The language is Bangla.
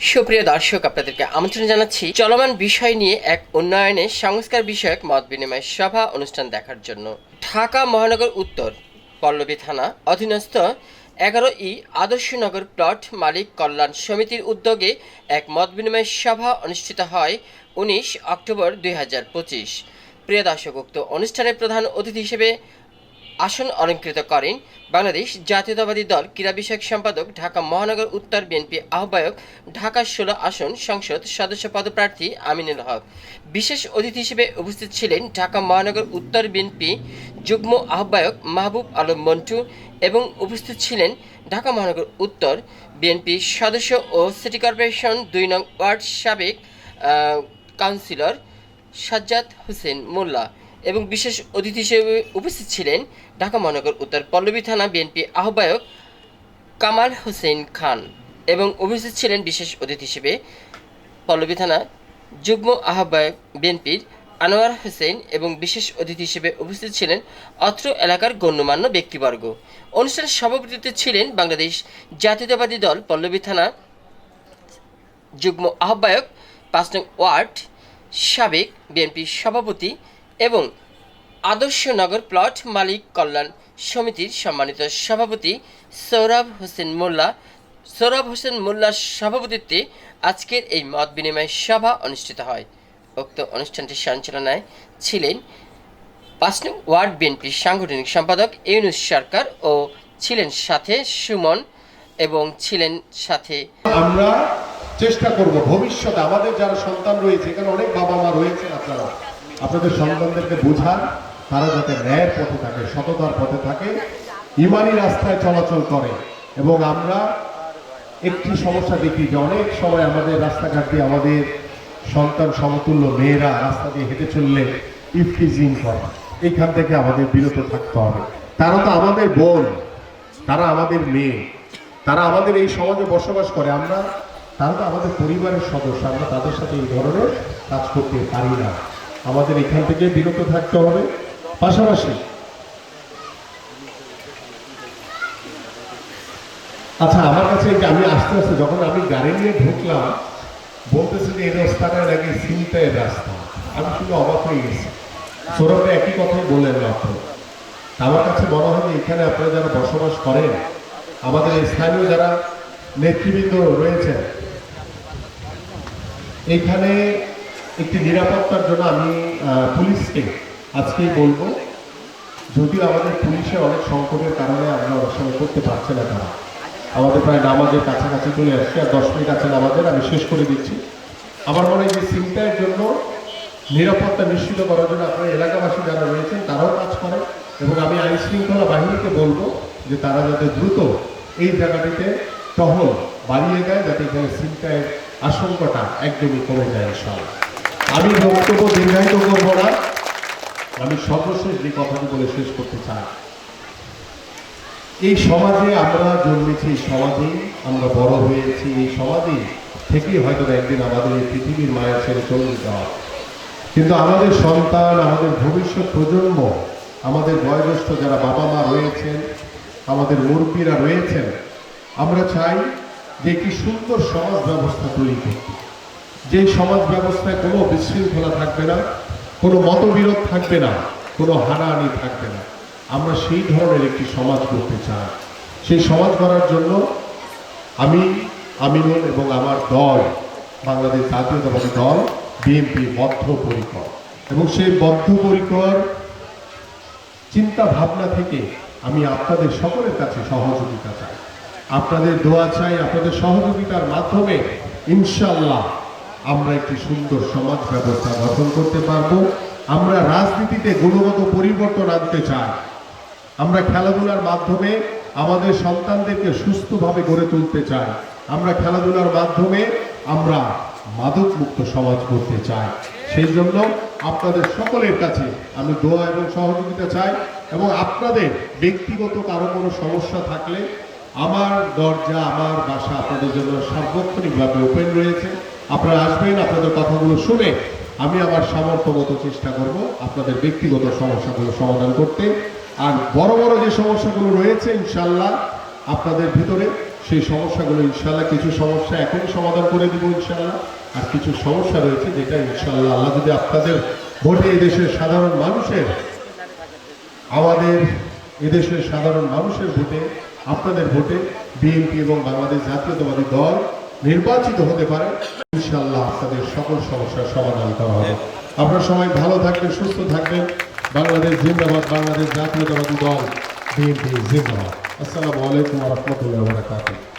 সুপ্রিয় দর্শক, আপনাদেরকে আমন্ত্রণ জানাচ্ছি চলমান বিষয় নিয়ে এক উন্নয়নে সংস্কার বিষয়ক মত বিনিময় সভা অনুষ্ঠান দেখার জন্য। ঢাকা মহানগর উত্তর, পল্লবী থানা অধীনস্থ এগারো ই আদর্শনগর প্লট মালিক কল্যাণ সমিতির উদ্যোগে এক মত বিনিময় সভা অনুষ্ঠিত হয় উনিশ অক্টোবর দুই হাজার পঁচিশ। প্রিয় দর্শক উক্ত অনুষ্ঠানের প্রধান অতিথি হিসেবে আসন অলঙ্কৃত করেন। বাংলাদেশ জাতীয়তাবাদী দল ক্রীড়া বিষয়ক সম্পাদক ঢাকা মহানগর উত্তর বিএনপি আহ্বায়ক ঢাকা ষোলো আসন সংসদ সদস্য পদপ্রার্থী আমিনুল হক। বিশেষ অতিথি হিসেবে উপস্থিত ছিলেন ঢাকা মহানগর উত্তর বিএনপি যুগ্ম আহ্বায়ক মাহবুব আলম মন্টু এবং উপস্থিত ছিলেন ঢাকা মহানগর উত্তর বিএনপি সদস্য ও সিটি কর্পোরেশন দুই নং ওয়ার্ড সাবেক কাউন্সিলর সাজ্জাদ হোসেন মোল্লা। এবং বিশেষ অতিথি হিসেবে উপস্থিত ছিলেন ঢাকা মহানগর উত্তর পল্লবী থানা বিএনপি আহ্বায়ক কামাল হোসেন খান এবং উপস্থিত ছিলেন বিশেষ অতিথি হিসেবে পল্লবী থানা যুগ্ম আহ্বায়ক বিএনপির আনোয়ার হোসেন এবং বিশেষ অতিথি হিসেবে উপস্থিত ছিলেন অত্র এলাকার গণ্যমান্য ব্যক্তিবর্গ। অনুষ্ঠানের সভাপতিত্বে ছিলেন বাংলাদেশ জাতীয়তাবাদী দল পল্লবী থানা যুগ্ম আহ্বায়ক পাঁচ নং ওয়ার্ড সাবেক বিএনপি সভাপতি এবং আদর্শ নগর প্লট মালিক কল্যাণ সমিতির সম্মানিত সভাপতি সৌরভ হোসেন মোল্লা। সৌরভ হোসেন মোল্লার সভাপতিত্বে আজকের এই মত বিনিময় সভা অনুষ্ঠিত হয়। উক্ত অনুষ্ঠানটি সঞ্চালনায় ছিলেন পাঁচ নং ওয়ার্ড বিএনপির সাংগঠনিক সম্পাদক ইউনুস সরকার ও ছিলেন সাথে সুমন এবং ছিলেন সাথে আমরা চেষ্টা করব ভবিষ্যতে আমাদের যারা সন্তান রয়েছে, এখানে অনেক বাবা মা রয়েছেন আপনারা। আপনাদের সন্তানদেরকে বোঝান, তারা যাতে ন্যায়ের পথে থাকে, সততার পথে থাকে, ইমানি রাস্তায় চলাচল করে। এবং আমরা একটি সমস্যা দেখি যে অনেক সময় আমাদের রাস্তাঘাট দিয়ে আমাদের সন্তান সমতুল্য মেয়েরা রাস্তা দিয়ে হেঁটে চললে ইফটিজিং করে। এখান থেকে আমাদের বিরত থাকতে হবে। তারা তো আমাদের বোন, তারা আমাদের মেয়ে, তারা আমাদের এই সমাজে বসবাস করে। আমরা, তারা তো আমাদের পরিবারের সদস্য, আমরা তাদের সাথে এই ধরনের কাজ করতে পারি না। আমাদের এখান থেকে বিরত থাকতে হবে। পাশাপাশি আচ্ছা আমার কাছে আমি আস্তে আস্তে যখন আমি গাড়ি নিয়ে ঢুকলাম, বলতেছে যে এই রাস্তাটা নাকি সিনতাইয়ের রাস্তা। আমি শুনে অবাক হয়ে গেছি। সৌরভে একই কথাই বললেন মাত্র। আমার কাছে মনে হয় এখানে আপনারা যারা বসবাস করেন, আমাদের স্থানীয় যারা নেতৃবৃন্দ রয়েছেন এইখানে একটি নিরাপত্তার জন্য আমি পুলিশকে আজকেই বলব, যদিও আমাদের পুলিশের অনেক সংকটের কারণে আমরা অনেক করতে পারছে না তারা। আমাদের প্রায় নামাজের কাছাকাছি চলে আসছে আর দশ মিনিট আছে নামাজের, আমি শেষ করে দিচ্ছি। আমার মনে হয় যে সিমটার জন্য নিরাপত্তা নিশ্চিত করার জন্য আপনার এলাকাবাসী যারা রয়েছেন, তারাও কাজ করেন এবং আমি আইন শৃঙ্খলা বাহিনীকে বলব যে তারা যাতে দ্রুত এই জায়গাটিতে টহল বাড়িয়ে দেয়, যাতে এখানে সিমটায়ের আশঙ্কাটা একদমই কমে যায় সব আমি বক্তব্য দীর্ঘায়িত করব না। আমি সর্বশেষ যে কথাটি বলে শেষ করতে চাই, এই সমাজে আমরা জন্মেছি এই সমাজেই আমরা বড় হয়েছি এই সমাজেই থেকেই হয়তো একদিন আমাদের এই পৃথিবীর মায়ের ছেড়ে চলে যাওয়া কিন্তু আমাদের সন্তান, আমাদের ভবিষ্যৎ প্রজন্ম, আমাদের বয়োজ্যেষ্ঠ যারা বাবা মা রয়েছেন, আমাদের মুরব্বীরা রয়েছেন, আমরা চাই যে একটি সুন্দর সমাজ ব্যবস্থা তৈরি করতে। যে সমাজ ব্যবস্থায় কোনো বিশৃঙ্খলা থাকবে না, কোনো মতবিরোধ থাকবে না, কোনো হানাহানি থাকবে না। আমরা সেই ধরনের একটি সমাজ করতে চাই। সেই সমাজ করার জন্য আমি আমিনুল এবং আমার দল, বাংলাদেশ জাতীয়তাবাদী দল, বিএনপি বদ্ধপরিকর। এবং সেই বদ্ধপরিকর চিন্তা ভাবনা থেকে আমি আপনাদের সকলের কাছে সহযোগিতা চাই। আপনাদের দোয়া চাই, আপনাদের সহযোগিতার মাধ্যমে ইনশাল্লাহ আমরা একটি সুন্দর সমাজ ব্যবস্থা গঠন করতে পারব। আমরা রাজনীতিতে গুণগত পরিবর্তন আনতে চাই। আমরা খেলাধুলার মাধ্যমে আমাদের সন্তানদেরকে সুস্থভাবে গড়ে তুলতে চাই। আমরা খেলাধুলার মাধ্যমে আমরা মাদক মুক্ত সমাজ করতে চাই। সেই জন্য আপনাদের সকলের কাছে আমি দোয়া এবং সহযোগিতা চাই এবং আপনাদের ব্যক্তিগত কারও কোনো সমস্যা থাকলে আমার দরজা, আমার বাসা আপনাদের জন্য সার্বক্ষণিকভাবে ওপেন রয়েছে। আপনারা আসবেন, আপনাদের কথাগুলো শুনে আমি আমার সামর্থ্য মতো চেষ্টা করব আপনাদের ব্যক্তিগত সমস্যাগুলো সমাধান করতে। আর বড় বড় যে সমস্যাগুলো রয়েছে, ইনশাল্লাহ আপনাদের ভিতরে সেই সমস্যাগুলো ইনশাল্লাহ কিছু সমস্যা এখনই সমাধান করে দিব ইনশাল্লাহ। আর কিছু সমস্যা রয়েছে যেটা ইনশাল্লাহ আল্লাহ যদি আপনাদের ভোটে এই দেশের সাধারণ মানুষের আমাদের এদেশের সাধারণ মানুষের ভোটে, আপনাদের ভোটে বিএনপি এবং বাংলাদেশ জাতীয়তাবাদী দল নির্বাচিত হতে পারে ইনশাল্লাহ আপনাদের সকল সমস্যার সমাধান করা হবে। আপনার সবাই ভালো থাকবেন, সুস্থ থাকবেন। বাংলাদেশ জিন্দাবাদ, বাংলাদেশ জাতীয়তাবাদী দল, বিএনপি জিন্দাবাদ। আসসালামু আলাইকুম রহমতুল্লাহ